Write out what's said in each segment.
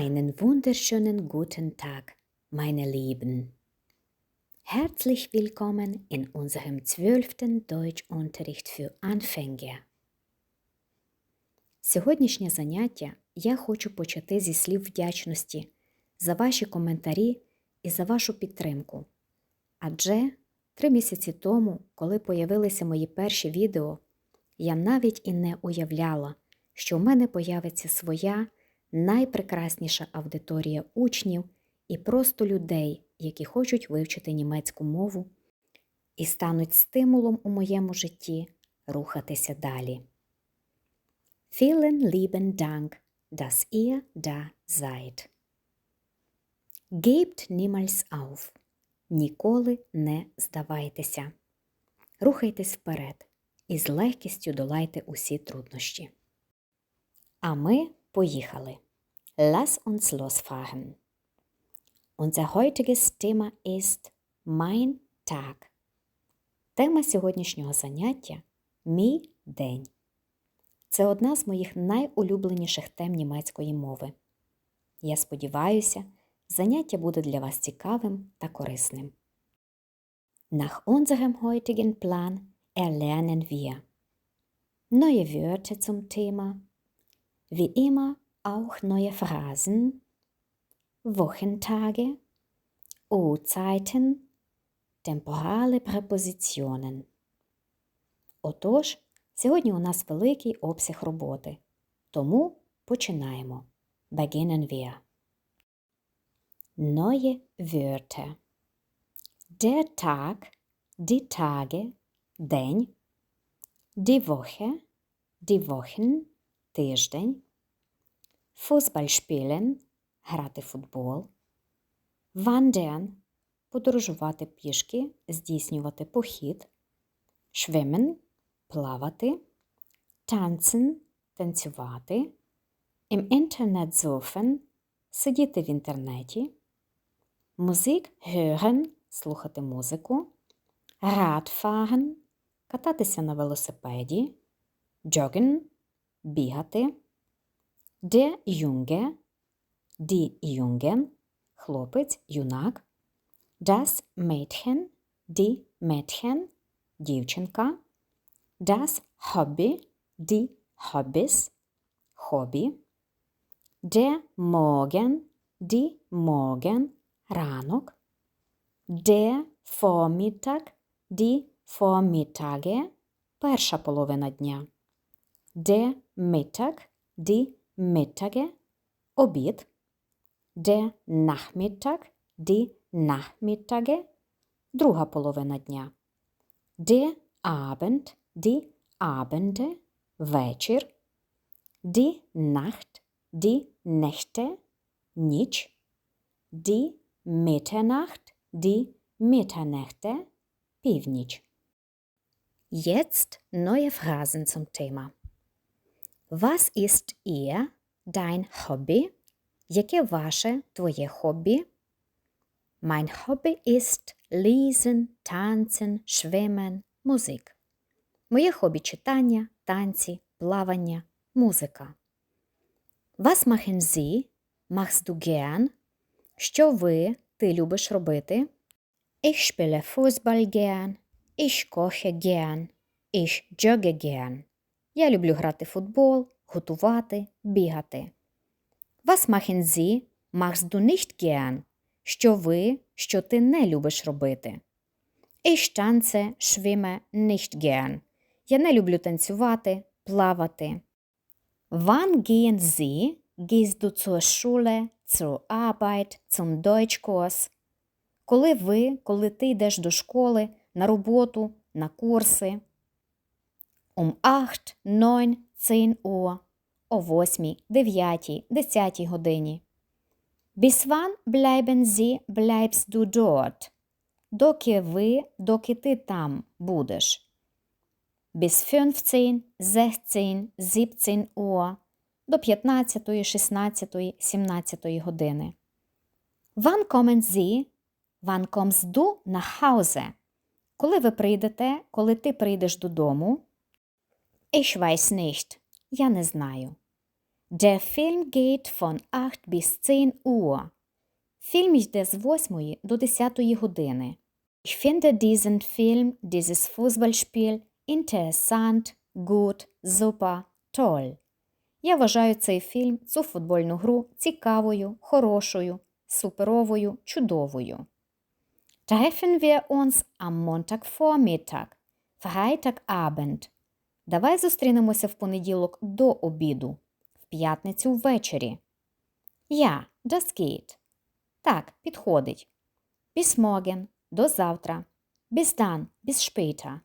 Einen wunderschönen guten Tag, meine Lieben. Herzlich willkommen in unserem zwölften Deutschunterricht für Anfänger. Сьогоднішнє заняття я хочу почати зі слів вдячності за ваші коментарі і за вашу підтримку. Адже три місяці тому, коли появилися мої перші відео, я навіть і не уявляла, що в мене появиться своя найпрекрасніша аудиторія учнів і просто людей, які хочуть вивчити німецьку мову і стануть стимулом у моєму житті рухатися далі. Vielen lieben Dank, dass ihr da seid. Gebt niemals auf. Ніколи не здавайтеся. Рухайтесь вперед і з легкістю долайте усі труднощі. А ми поїхали. Lass uns losfahren. Unser heutiges Thema ist Mein Tag. Тема сьогоднішнього заняття Мій день. Це одна з моїх найулюбленіших тем німецької мови. Я сподіваюся, заняття буде для вас цікавим та корисним. Nach unserem heutigen Plan erlernen wir neue Wörter zum Thema, wie immer auch neue Phrasen, Wochentage, Uhrzeiten, temporale Präpositionen. Отож, сьогодні у нас великий обсяг роботи, тому починаємо. Beginnen wir. Neue Wörter. Der Tag, die Tage, день, die Woche, die Wochen, тиждень, spielen, грати футбол, wandern, подорожувати пішки, здійснювати похід, schwimmen, плавати, tanzen, танцювати, im Internet surfen, сидіти в інтернеті, Musik hören, слухати музику, Radfahren, кататися на велосипеді, joggen, бігати, der Junge, die Jungen, хлопець, юнак, das Mädchen, die Mädchen, дівчинка, das Hobby, die Hobbys, хобі, der Morgen, die Morgen, ранок, der Vormittag, die Vormittage, перша половина дня, der Mittag, die Mittage, обід, der Nachmittag, die Nachmittage, друга половина дня, der Abend, die Abende, вечір, die Nacht, die Nächte, ніч, die Mitternacht, die Mitternächte, північ. Jetzt neue Phrasen zum Thema. Was ist ihr, dein Hobby? Яке ваше, твоє хобі? Mein Hobby ist lesen, tanzen, schwimmen, Musik. Моє хобі читання, танці, плавання, музика. Was machen Sie? Machst du gern? Що ви, ти любиш робити? Ich spiele Fußball gern. Ich koche gern. Ich jogge gern. Я люблю грати в футбол, готувати, бігати. Was machen Sie? Machst du nicht gern? Що ви, що ти не любиш робити? Ich tanze, schwimme nicht gern. Я не люблю танцювати, плавати. Wann gehen Sie? Gehst du zur Schule, zur Arbeit, zum Deutschkurs? Коли ви, коли ти йдеш до школи, на роботу, на курси? Um 8, 9, 10 Uhr. О 8, 9, 10 годині. Bleibst du dort? Доки ви, доки ти там будеш. 15, 16, 17 Uhr до 15, 16, 17 години. Wann kommst du nach Hause? Коли ви прийдете, коли ти прийдеш додому? Ich weiß nicht. Я не знаю. Der Film geht von 8 bis 10 Uhr. Фільм йде з 8 до 10 години. Ich finde diesen Film, dieses Fußballspiel interessant, gut, super, toll. Я вважаю цей фільм, цю футбольну гру цікавою, хорошою, суперовою, чудовою. Treffen wir uns am Montagvormittag, Freitagabend. Давай зустрінемося в понеділок до обіду, в п'ятницю ввечері. Ja, das geht. Так, підходить. Bis morgen – до завтра. Bis dann – bis später.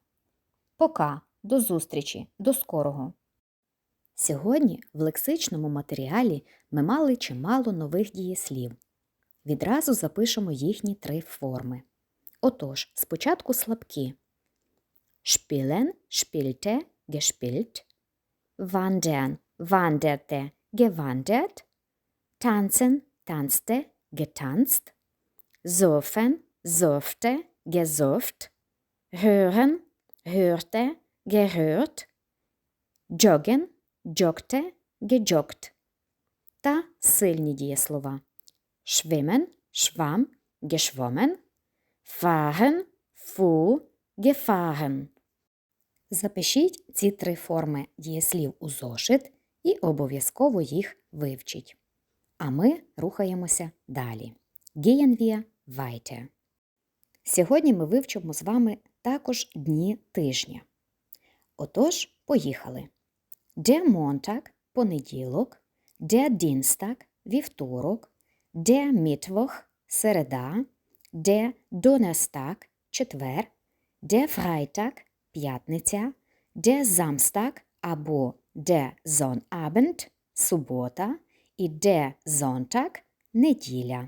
Пока, до зустрічі, до скорого. Сьогодні в лексичному матеріалі ми мали чимало нових дієслів. Відразу запишемо їхні три форми. Отож, спочатку слабкі. Spielen, spielte, gespielt. Wandern, wanderte, gewandert. Tanzen, tanzte, getanzt. Surfen, surfte, gesurft. Hören, hörte, gehört. Joggen, joggte, gejoggt. Та сильні дієслова. Schwimmen, schwamm, geschwommen. Fahren, fuhr, gefahren. Запишіть ці три форми дієслів у зошит і обов'язково їх вивчіть. А ми рухаємося далі. Gehen weiter. Сьогодні ми вивчимо з вами також дні тижня. Отож, поїхали. Der Montag – понеділок, der Dienstag – вівторок, der Mittwoch – середа, der Donnerstag – четвер, der Freitag – п'ятниця, der Samstag або der Sonnabend – субота і der Sonntag – неділя.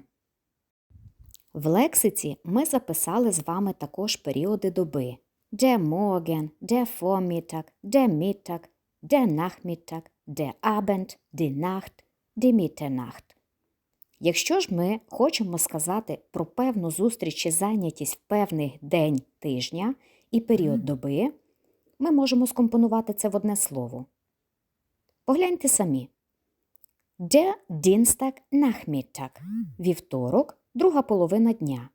В лексиці ми записали з вами також періоди доби. Der Morgen, der Vormittag, der Mittag, der Nachmittag, der Abend, die Nacht, die Mitternacht. Якщо ж ми хочемо сказати про певну зустріч чи зайнятість в певний день тижня і період доби, ми можемо скомпонувати це в одне слово. Погляньте самі. Der Dienstag Nachmittag – вівторок, друга половина дня.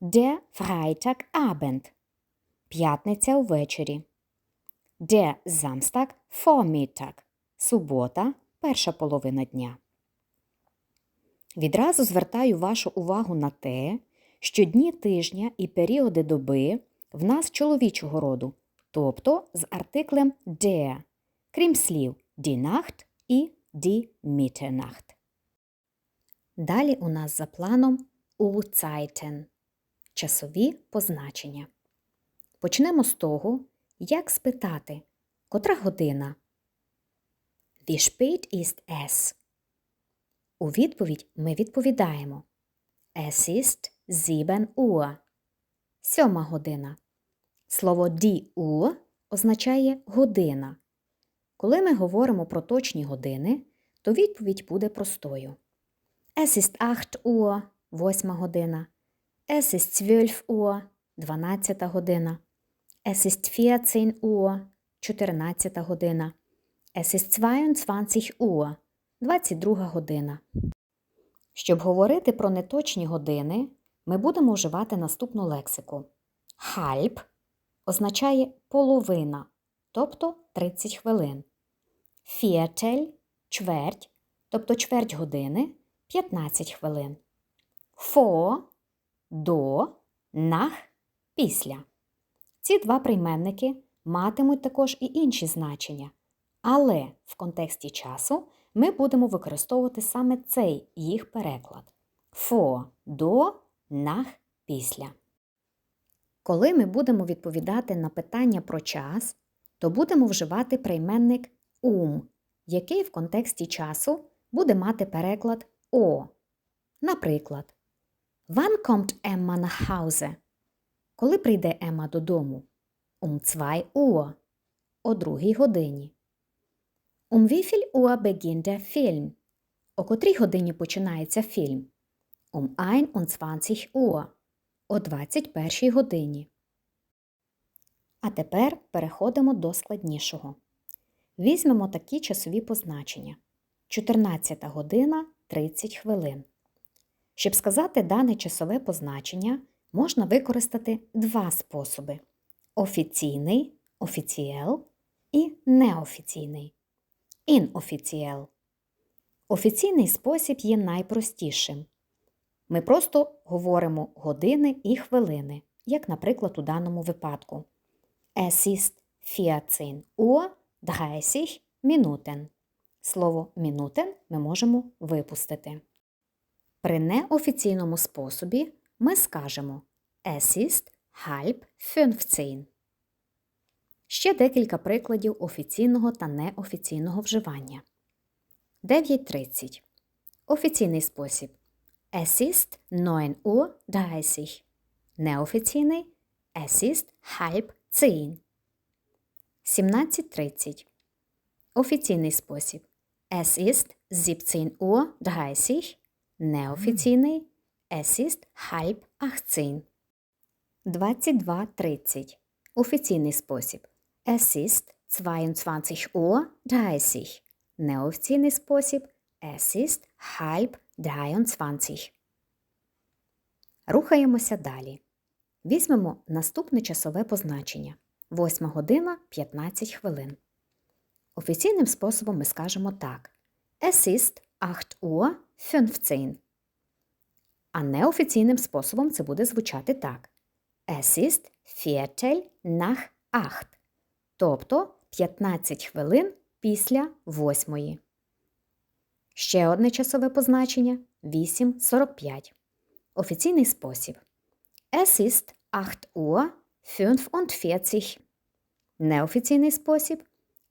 Der Freitag Abend – п'ятниця увечері. Der Samstag Vormittag – субота, перша половина дня. Відразу звертаю вашу увагу на те, що дні тижня і періоди доби в нас чоловічого роду, тобто з артиклем der, крім слів die Nacht і die Mitternacht. Далі у нас за планом Uhrzeiten – часові позначення. Почнемо з того, як спитати, котра година. Wie spät ist es? У відповідь ми відповідаємо Es ist 7 Uhr. Сьома година. Слово Uhr означає година. Коли ми говоримо про точні години, то відповідь буде простою. Es ist 8 Uhr – 8 година. Es ist 12 Uhr – 12 година. Es ist 14 Uhr – 14 година. Es ist 22 Uhr – 22 година. Щоб говорити про неточні години, ми будемо вживати наступну лексику. Halb означає половина, тобто 30 хвилин. Viertel – чверть, тобто чверть години 15 хвилин. Vor – до, nach – після. Ці два прийменники матимуть також і інші значення, але в контексті часу ми будемо використовувати саме цей їх переклад. Vor – до, nach – після. Коли ми будемо відповідати на питання про час, то будемо вживати прийменник um, який в контексті часу буде мати переклад о. Наприклад, Wann kommt Emma nach Hause? Коли прийде Емма додому? Um 2 Uhr. О другій годині. Um wie viel Uhr beginnt der Film? О котрій годині починається фільм? Um 21 Uhr. О 21 годині. А тепер переходимо до складнішого. Візьмемо такі часові позначення. 14 година 30 хвилин. Щоб сказати дане часове позначення, можна використати два способи: офіційний офіціел і неофіційний інофіціел. Офіційний спосіб є найпростішим. Ми просто говоримо години і хвилини, як, наприклад, у даному випадку. Es ist 14 Uhr 30 Minuten. Слово «мінутен» ми можемо випустити. При неофіційному способі ми скажемо Es ist halb 15. Ще декілька прикладів офіційного та неофіційного вживання. 9.30. Офіційний спосіб. Es ist 9 Uhr 30. Неофіційний Es ist halb 10. 17.30. Офіційний спосіб. Es ist 17 Uhr 30. Неофіційний Es ist halb 18. 22.30. Офіційний спосіб. Es ist 22 Uhr 30. Неофіційний спосіб. Es ist halb 23. Рухаємося далі. Візьмемо наступне часове позначення. 8 година 15 хвилин. Офіційним способом ми скажемо так. Es ist 8 Uhr 15. А неофіційним способом це буде звучати так. Es ist Viertel nach 8. Тобто 15 хвилин після восьмої. Ще одне часове позначення 8.45. Офіційний спосіб. Es ist 8 Uhr 45. Неофіційний спосіб.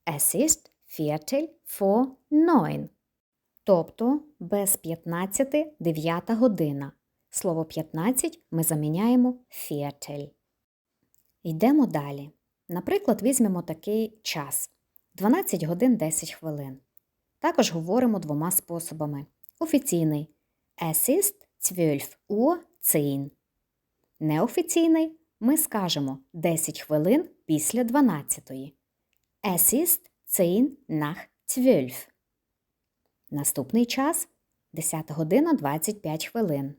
Es ist Viertel vor 9. Тобто без 15 9 година. Слово 15 ми заміняємо Viertel. Йдемо далі. Наприклад, візьмемо такий час 12 годин 10 хвилин. Також говоримо двома способами. Офіційний Es ist 12 Uhr 10. Неофіційний ми скажемо 10 хвилин після 12. Es ist 10 nach 12. Наступний час 10 година 25 хвилин.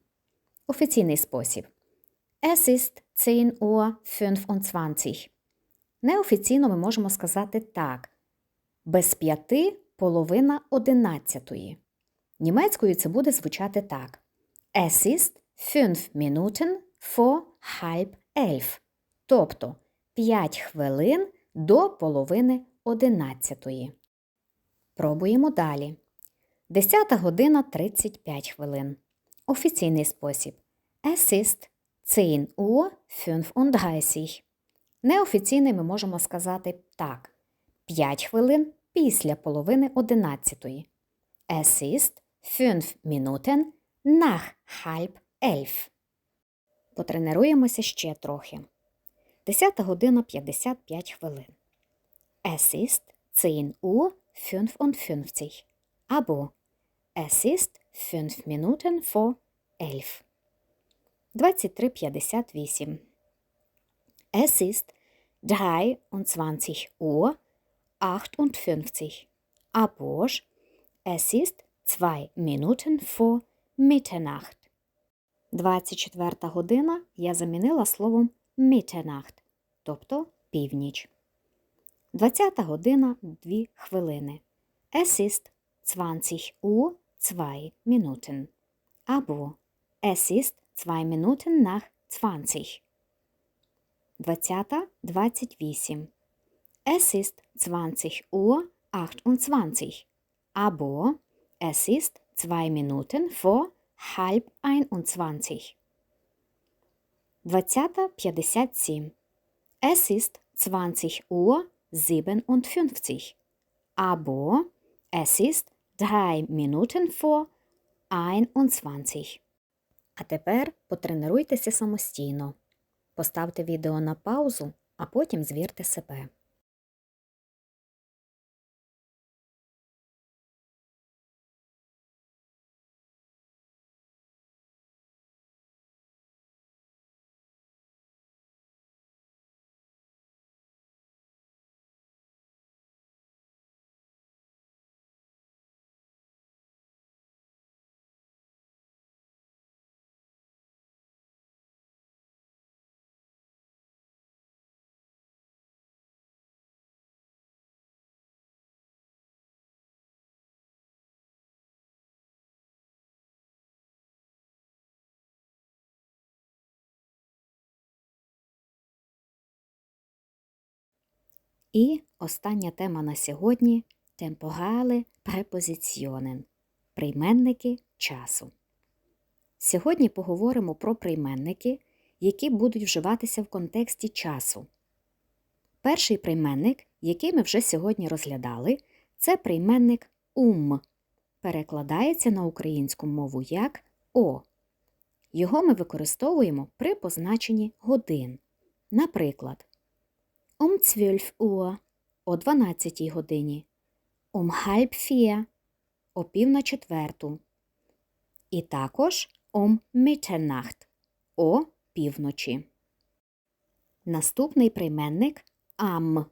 Офіційний спосіб. Es ist 10 Uhr 25. Неофіційно ми можемо сказати так. Без п'яти половина одинадцятої. Німецькою це буде звучати так. Es ist 5 Minuten vor halb elf. Тобто 5 хвилин до половини одинадцятої. Пробуємо далі. 10 година 35 хвилин. Офіційний спосіб. Es ist 10 Uhr 35. Неофіційний ми можемо сказати так. 5 хвилин після половини одинадцятої. Es ist 5 Minuten nach halb elf. Потренуємося ще трохи. 10 година 55 хвилин. Es ist 10 Uhr 55. Або Es ist 5 Minuten vor 11. 23.58. Es ist 23 Uhr 58. Або ж Es ist 2 Minuten vor Mitternacht. 24 година я замінила словом Mitternacht, тобто північ. 20 година 2 хвилини. Es ist 20 Uhr 2 Minuten. Або Es ist 2 Minuten nach 20. 20 28. Es ist 20 Uhr 28. Або Es ist 2 Minuten vor halb 21. 20 57. Es ist 20 Uhr 57. Або Es ist 3 Minuten vor 21. А тепер потренуйтеся самостійно. Поставте відео на паузу, а потім звірте себе. І остання тема на сьогодні темпорале препозиціонен прийменники часу. Сьогодні поговоримо про прийменники, які будуть вживатися в контексті часу. Перший прийменник, який ми вже сьогодні розглядали, це прийменник ум. Перекладається на українську мову як О. Його ми використовуємо при позначенні годин. Наприклад, um 12 Uhr о 12 годині, um halb vier о пів на четверту. І також um Mitternacht о півночі. Наступний прийменник ам,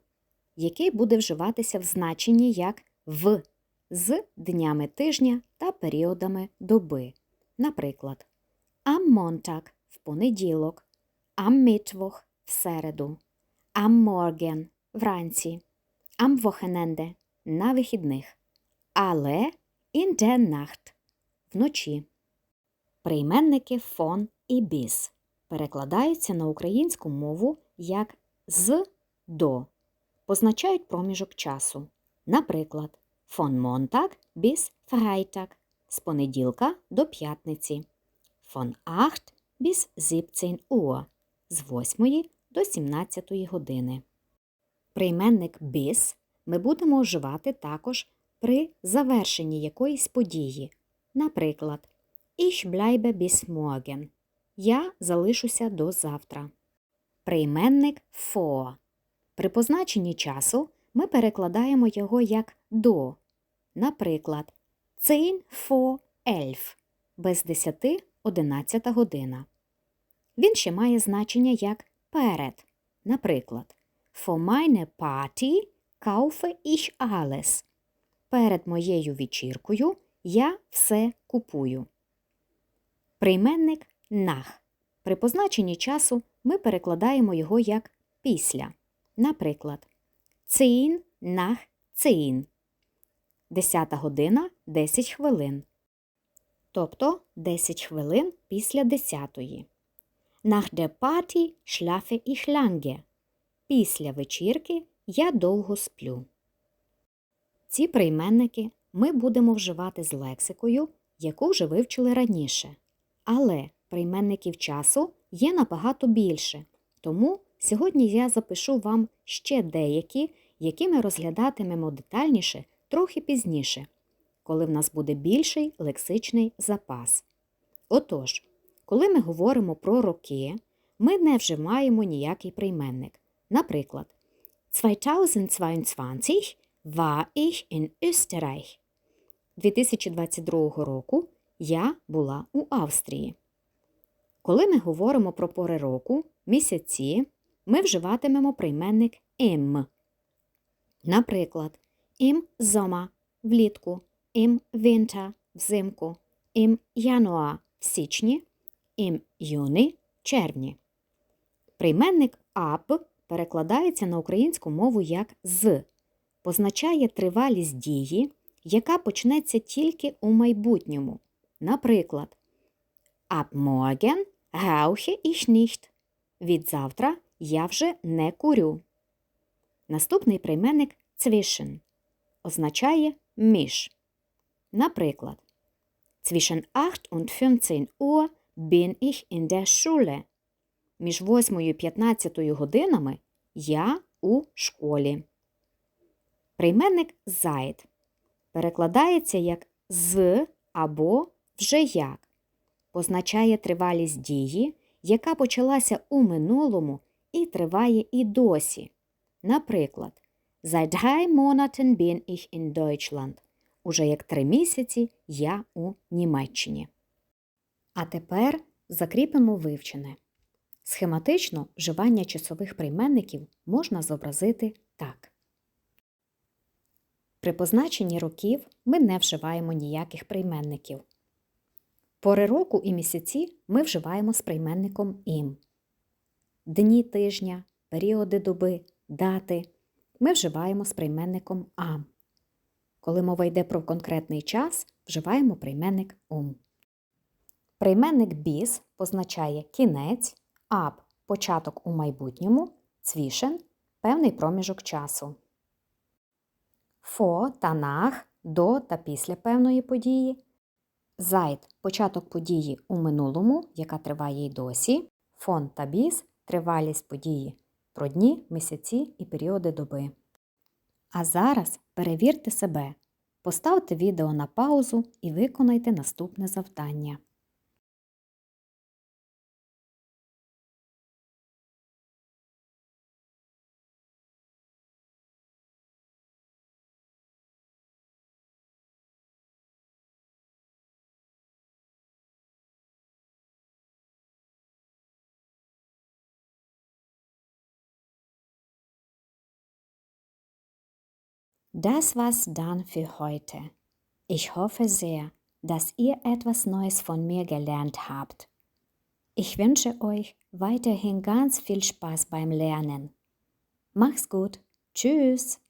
який буде вживатися в значенні як в з днями тижня та періодами доби. Наприклад, am Montag – в понеділок, am Mittwoch – в середу, am Morgen – вранці, am Wochenende – на вихідних, але in der Nacht – вночі. Прийменники фон і біс перекладаються на українську мову як з до, позначають проміжок часу. Наприклад, von Montag bis Freitag з понеділка до п'ятниці, von 8 bis 17 Uhr з 8 до 17 години. Прийменник bis ми будемо вживати також при завершенні якоїсь події. Наприклад, Ich bleibe bis morgen. Я залишуся до завтра. Прийменник for. При позначенні часу ми перекладаємо його як до. Наприклад, 10 for 11 без 10 11 година. Він ще має значення як перед. Наприклад, For meine Party kaufe ich alles. Перед моєю вечіркою я все купую. Прийменник нах. При позначенні часу ми перекладаємо його як після. Наприклад, Zehn nach zehn. Десята година 10 хвилин. Тобто 10 хвилин після десятої. Nach der Party schlafe ich lange. Після вечірки я довго сплю. Ці прийменники ми будемо вживати з лексикою, яку вже вивчили раніше. Але прийменників часу є набагато більше. Тому сьогодні я запишу вам ще деякі, які ми розглядатимемо детальніше трохи пізніше, коли в нас буде більший лексичний запас. Отож, коли ми говоримо про роки, ми не вживаємо ніякий прийменник. Наприклад, 2022 war ich in Österreich. 2022 року я була у Австрії. Коли ми говоримо про пори року, місяці, ми вживатимемо прийменник «im». Наприклад, «im Sommer» – влітку, «im Winter» – взимку, «im Januar» – в січні, «im Juni» – червні. Прийменник «ab» перекладається на українську мову як з, позначає тривалість дії, яка почнеться тільки у майбутньому. Наприклад, Ab morgen rauche ich. Від завтра я вже не курю. Наступний прийменник zwischen означає між. Наприклад, Zwischen 8 und 15 Uhr bin ich in der Schule. Між 8 і 15 годинами я у школі. Прийменник «zeit» перекладається як з або вже як, позначає тривалість дії, яка почалася у минулому і триває і досі. Наприклад, Seit drei Monaten bin ich in Deutschland. Уже як три місяці я у Німеччині. А тепер закріпимо вивчене. Схематично вживання часових прийменників можна зобразити так. При позначенні років ми не вживаємо ніяких прийменників. Пори року і місяці ми вживаємо з прийменником ім. Дні тижня, періоди доби, дати ми вживаємо з прийменником ам. Коли мова йде про конкретний час, вживаємо прийменник ум. Прийменник біс позначає кінець, аб початок у майбутньому, цвішен певний проміжок часу. Фо та нах до та після певної події. Зайд початок події у минулому, яка триває й досі. Фон та біс тривалість події про дні, місяці і періоди доби. А зараз перевірте себе. Поставте відео на паузу і виконайте наступне завдання. Das war's dann für heute. Ich hoffe sehr, dass ihr etwas Neues von mir gelernt habt. Ich wünsche euch weiterhin ganz viel Spaß beim Lernen. Mach's gut. Tschüss.